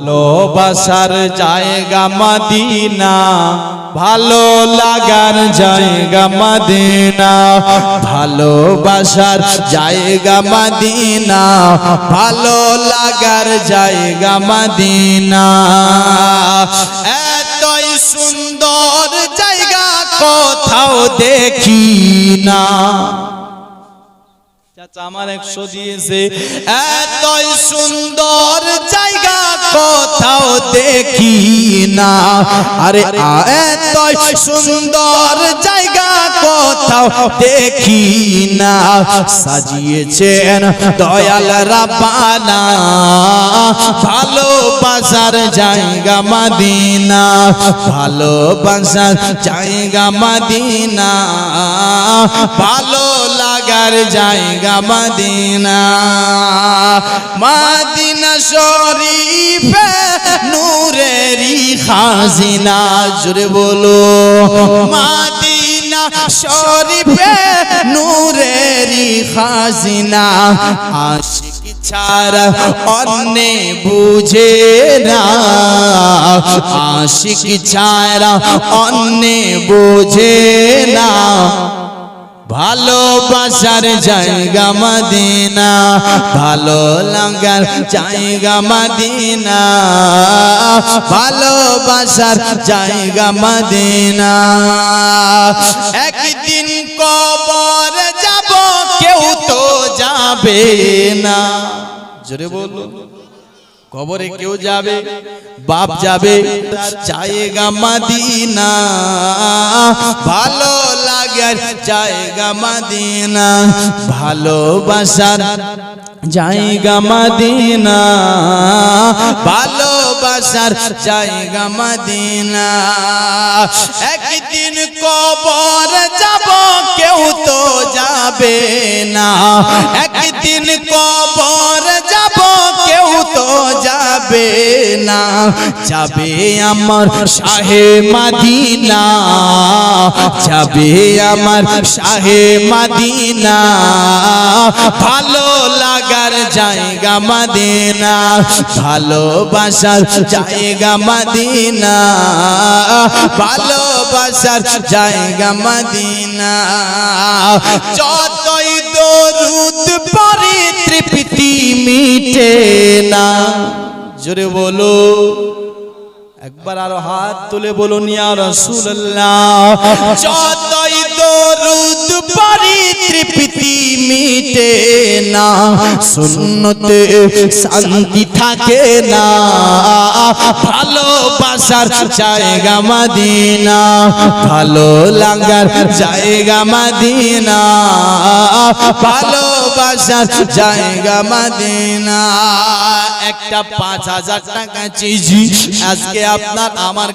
ভালোবাসার জায়গা মাদিনা, ভালো লাগার জায়গা মাদিনা, ভালোবাসার জায়গা মাদিনা, ভালো লাগার জায়গা মাদিনা। এতই সুন্দর জায়গা কোথাও দেখি না। চাচা আমার একশো দিয়েছে। এতই সুন্দর জায়গা, কোথাও দেখি না। আরে এতই সুন্দর জায়গা, কোথাও দেখি না। সাজিয়েছেন দয়াল রাব্বানা। ভালোবাসার জায়গা মাদিনা। ভালোবাসার জায়গা মাদিনা। ভালো লাগার জায়গা মাদিনা। মাদিনা শরীফে নূরেরই খাজিনা জুড়ে বলো। মাদিনা শরীফে নূরেরই খাজিনা, আশিক ছাড়া অন্য বুঝে না। আশিক ছাড়া অন্য বুঝে না। ভালোবাসার জায়গা মদিনা, ভালো লাগার জায়গা মদিনা ভালোবাসার জায়গা মদিনা। একদিন কবর যাব, কেউ তো যাবে না। জোরে বলো কবরে কেউ যাবে, বাপ যাবে, জায়গা মাদিনা, ভালো লাগার জায়গা মাদিনা, ভালোবাসার জায়গা মাদিনা, ভালোবাসার জায়গা মাদিনা। একদিন কবর যাব, কেউ তো যাবে না। যাবে না, যাবে আমার শাহে মাদিনা, যাবে আমার শাহে মাদিনা। ভালো লাগার জায়গা মাদিনা, ভালোবাসার জায়গা মাদিনা, ভালোবাসার জায়গা মাদিনা। যতই দরুদ পরে তৃপ্তি মিটে না। জোরে বলো। একবার আরও হাত তুলে বলুন, ইয়া রাসূলুল্লাহ। না, সুন্নতে শান্তি থাকে না। ভালোবাসার জায়গা মদিনা, ভালো লাগার জায়গা মদিনা। ভালোবাসার জায়গা মাদিনা। একটা পাঁচ হাজার টাকা চিজি। আজকে আপনার আমার